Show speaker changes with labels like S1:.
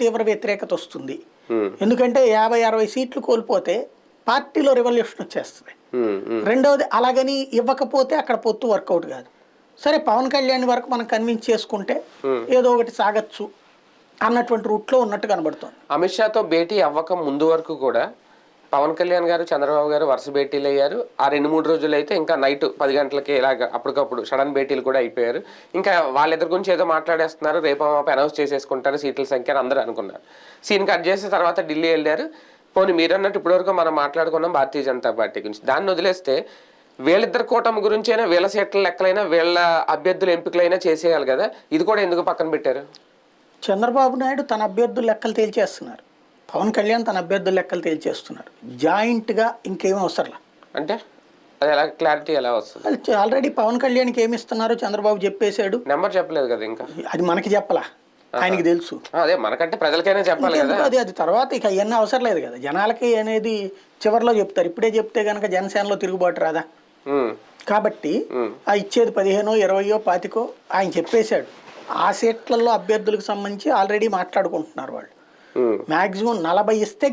S1: తీవ్ర వ్యతిరేకత వస్తుంది. ఎందుకంటే యాభై అరవై సీట్లు కోల్పోతే పార్టీలో రెవల్యూషన్ వచ్చేస్తుంది. రెండవది అలాగని ఇవ్వకపోతే అక్కడ పొత్తు వర్కౌట్ కాదు. సరే పవన్ కళ్యాణ్ వరకు మనం కన్విన్స్ చేసుకుంటే ఏదో ఒకటి సాగచ్చు అన్నటువంటి రూట్లో ఉన్నట్టు కనబడుతుంది.
S2: అమిత్ షాతో భేటీ అవ్వక ముందు వరకు కూడా పవన్ కళ్యాణ్ గారు చంద్రబాబు గారు వరుస భేటీలు అయ్యారు. ఆ రెండు మూడు రోజులు అయితే ఇంకా నైట్ పది గంటలకి ఇలాగ అప్పటికప్పుడు సడన్ భేటీలు కూడా అయిపోయారు. ఇంకా వాళ్ళిద్దరి గురించి ఏదో మాట్లాడేస్తున్నారు. రేపు మాపై అనౌన్స్ చేసేసుకుంటారు. సీట్ల సంఖ్య అని అందరూ అనుకున్నారు. సీన్ కట్ చేసిన తర్వాత ఢిల్లీ వెళ్ళారు. పోనీ మీరు అన్నట్టు ఇప్పటివరకు మనం మాట్లాడుకున్నాం భారతీయ జనతా పార్టీ గురించి. దాన్ని వదిలేస్తే వీళ్ళిద్దరు కూటమి గురించైనా వీళ్ళ సీట్ల లెక్కలైనా వీళ్ళ అభ్యర్థుల ఎంపికలైనా చేసేయాలి కదా. ఇది కూడా ఎందుకు పక్కన పెట్టారు?
S1: చంద్రబాబు నాయుడు తన అభ్యర్థుల లెక్కలు తేల్చేస్తున్నారు. పవన్ కళ్యాణ్ తన అభ్యర్థుల లెక్కలు తేల్చేస్తున్నారు జాయింట్గా ఇంకేమీ అవసరంలా
S2: అంటే అది ఎలా క్లారిటీ ఎలా వస్తుంది?
S1: ఆల్రెడీ పవన్ కళ్యాణ్కి ఏమి ఇస్తున్నారో చంద్రబాబు చెప్పేశాడు.
S2: నెంబర్ చెప్పలేదు కదా ఇంకా?
S1: అది మనకి చెప్పలా? ఆయనకి తెలుసు.
S2: అదే మనకంటే ప్రజలకైనా చెప్పాలి కదా.
S1: అది? అది తర్వాత ఇక అవన్నీ అవసరం లేదు కదా. జనాలకి అనేది చివరిలో చెప్తారు. ఇప్పుడే చెప్తే కనుక జనసేనలో తిరుగుబాటు రాదా? కాబట్టి ఆ ఇచ్చేది పదిహేనో ఇరవయో పాతికో ఆయన చెప్పేశాడు. ఆ సీట్లలో అభ్యర్థులకు సంబంధించి ఆల్రెడీ మాట్లాడుకుంటున్నారు వాళ్ళు.
S2: ఉమ్.
S1: మ్యాక్సిమం నలభై ఇస్తే